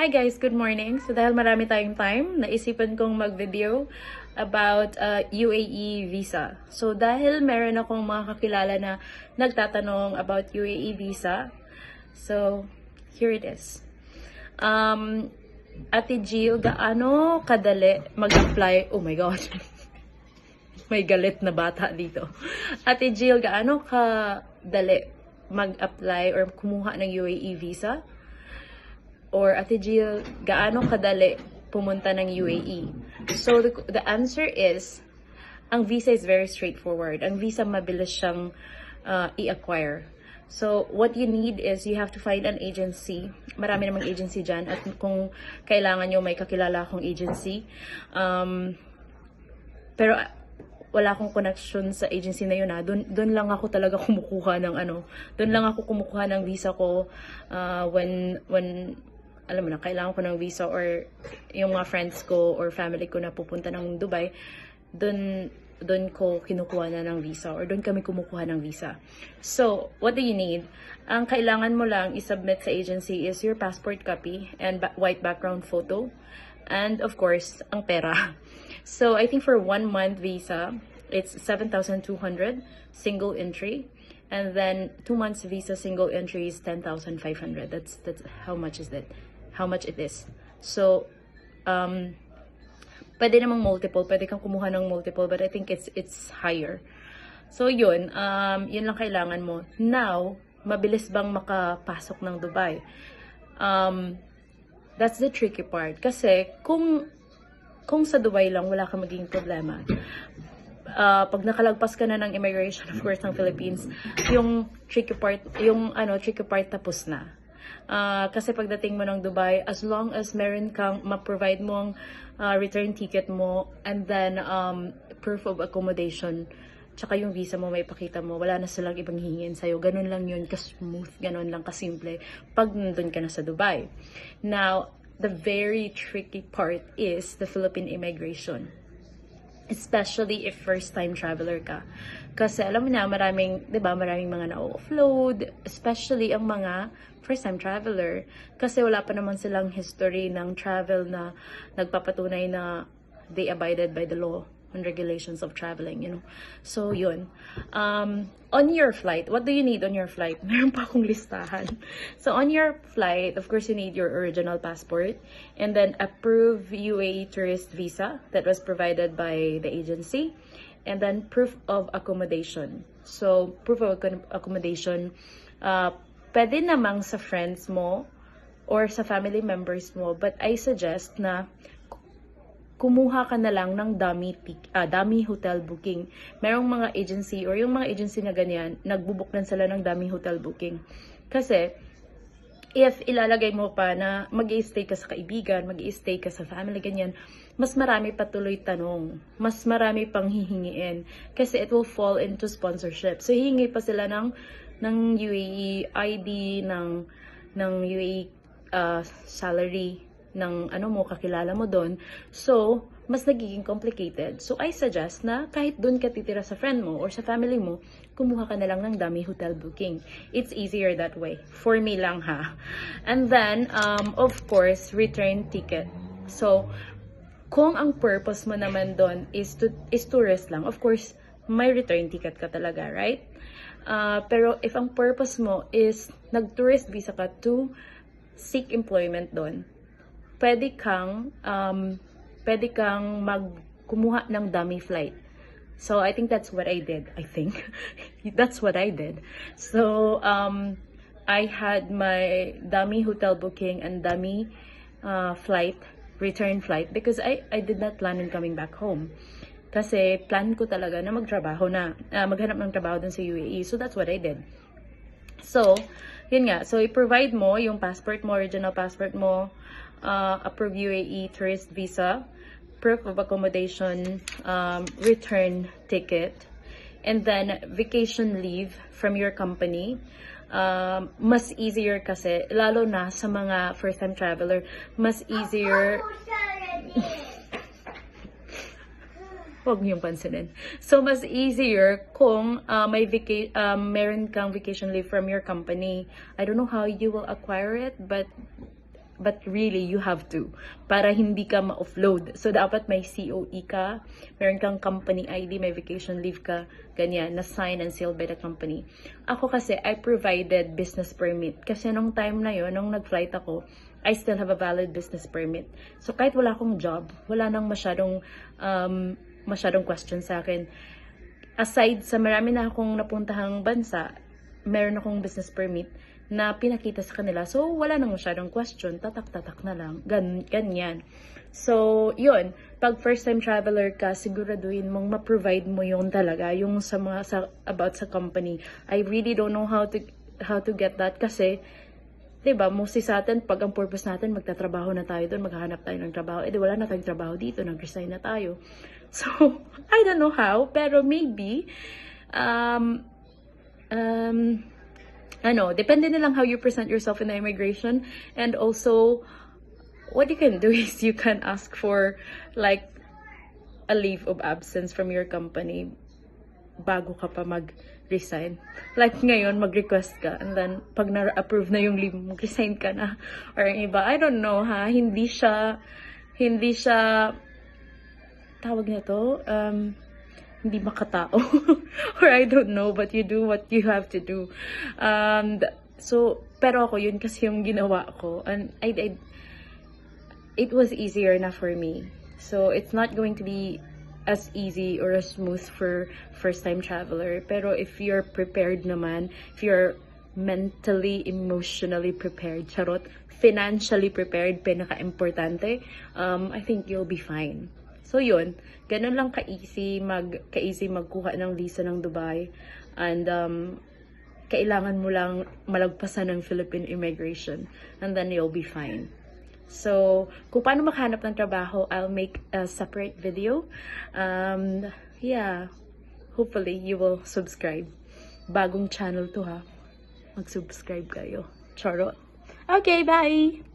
Hi guys, good morning. So dahil marami tayong time, naisipan kong mag-video about uh, UAE visa. So dahil meron akong mga kakilala na nagtatanong about UAE visa, so here it is. Um, Ate Jill, gaano kadali mag-apply? Oh my God. May galit na bata dito. Ate Jill, gaano kadali mag-apply or kumuha ng UAE visa? Or Ate Jill, gaano kadali pumunta ng UAE? So the, the answer is, ang visa is very straightforward. Ang visa mabilis siyang uh, i-acquire. So, what you need is you have to find an agency. Marami namang agency dyan. At kung kailangan nyo, may kakilala akong agency. Um, pero ah, wala akong connection sa agency na yun ha. Doon, doon lang ako talaga kumukuha ng ano. Doon lang ako kumukuha ng visa ko uh, when, when, alam mo na, kailangan ko ng visa or yung mga friends ko or family ko na pupunta ng Dubai, doon, doon ko kinukuha na ng visa or doon kami kumukuha ng visa. So, what do you need? Ang kailangan mo lang isubmit sa agency is your passport copy and ba- white background photo and of course, ang pera. So, I think for one month visa, it's 7,200 single entry. And then two months visa single entry is 10,500. That's that's how much is that? How much it is. So, um, pwede namang multiple, pwede kang kumuha ng multiple, but I think it's it's higher. So yun, um, yun lang kailangan mo. Now, mabilis bang makapasok ng Dubai? Um, that's the tricky part. Kasi kung kung sa Dubai lang wala kang magiging problema. Uh, pag nakalagpas ka na ng immigration of course ng Philippines, yung tricky part, yung ano, tricky part tapos na. Ah, kasi pagdating mo ng Dubai, as long as meron kang ma-provide mo ang ah, return ticket mo and then um, proof of accommodation, tsaka yung visa mo may pakita mo, wala na silang ibang hihingin sa'yo. Ganun lang yun, ka-smooth, ganun lang kasimple pag nandun ka na sa Dubai. Now, the very tricky part is the Philippine immigration especially if first time traveler ka. Kasi alam mo na, maraming, 'di ba, maraming mga na-offload, especially ang mga first time traveler kasi wala pa naman silang history ng travel na nagpapatunay na they abided by the law and regulations of traveling, you know. So, yun. Um, on your flight, what do you need on your flight? Meron pa akong listahan. So, on your flight, of course, you need your original passport and then approved UAE tourist visa that was provided by the agency and then proof of accommodation. So, proof of accom- accommodation, uh, pwede namang sa friends mo or sa family members mo, but I suggest na kumuha ka na lang ng dummy, ah, dummy hotel booking. Merong mga agency or yung mga agency na ganyan, nagbubuk na sila ng dummy hotel booking. Kasi, if ilalagay mo pa na mag stay ka sa kaibigan, mag stay ka sa family, ganyan, mas marami pa tuloy tanong. Mas marami pang hihingiin. Kasi it will fall into sponsorship. So, hihingi pa sila ng, ng UAE ID, ng, ng UAE uh, salary, ng ano mo, kakilala mo doon. So, mas nagiging complicated. So, I suggest na kahit doon ka titira sa friend mo or sa family mo, kumuha ka na lang ng dummy hotel booking. It's easier that way. For me lang ha. And then, um, of course, return ticket. So, kung ang purpose mo naman doon is to is tourist lang, of course, may return ticket ka talaga, right? Uh, pero if ang purpose mo is nag-tourist visa ka to seek employment doon, pwede kang um, pwede kang magkumuha ng dummy flight. So I think that's what I did. I think that's what I did. So um, I had my dummy hotel booking and dummy uh, flight, return flight because I I did not plan on coming back home. Kasi plan ko talaga na magtrabaho na, uh, maghanap ng trabaho dun sa UAE. So that's what I did. So, yun nga. So, i-provide mo yung passport mo, original passport mo, uh, approved UAE tourist visa, proof of accommodation, um, return ticket, and then vacation leave from your company. Um, mas easier kasi, lalo na sa mga first-time traveler, mas easier Huwag niyong pansinin. So, mas easier kung uh, may vaca- um, meron kang vacation leave from your company. I don't know how you will acquire it, but but really you have to para hindi ka ma-offload. So dapat may COE ka, meron kang company ID, may vacation leave ka, ganyan, na signed and sealed by the company. Ako kasi, I provided business permit. Kasi nung time na yon nung nag-flight ako, I still have a valid business permit. So kahit wala akong job, wala nang masyadong, um, masyadong question sa akin. Aside sa marami na akong napuntahang bansa, meron akong business permit na pinakita sa kanila. So, wala nang masyadong question. Tatak-tatak na lang. Gan ganyan. So, yun. Pag first time traveler ka, siguraduhin mong ma-provide mo yun talaga. Yung sa mga, sa, about sa company. I really don't know how to, how to get that kasi, 'di ba, mostly sa atin, pag ang purpose natin, magtatrabaho na tayo doon, maghahanap tayo ng trabaho. Eh, di wala na tayong trabaho dito, nag-resign na tayo. So, I don't know how, pero maybe, um, um, ano, depende na lang how you present yourself in the immigration. And also, what you can do is you can ask for, like, a leave of absence from your company bago ka pa mag-resign. Like ngayon, mag-request ka and then pag na-approve na yung leave, mag-resign ka na. Or iba, I don't know ha, hindi siya, hindi siya, tawag na to, um, hindi makatao. Or I don't know, but you do what you have to do. Um, so, pero ako, yun kasi yung ginawa ko. And I, I, it was easier na for me. So, it's not going to be as easy or as smooth for first-time traveler. Pero if you're prepared naman, if you're mentally, emotionally prepared, charot, financially prepared, pinaka-importante, um, I think you'll be fine. So, yun. Ganun lang ka-easy, mag, ka-easy magkuha ng visa ng Dubai. And, um, kailangan mo lang malagpasan ng Philippine immigration. And then you'll be fine. So, kung paano makahanap ng trabaho, I'll make a separate video. Um, yeah, hopefully you will subscribe. Bagong channel to ha. Mag-subscribe kayo. Charot. Okay, bye!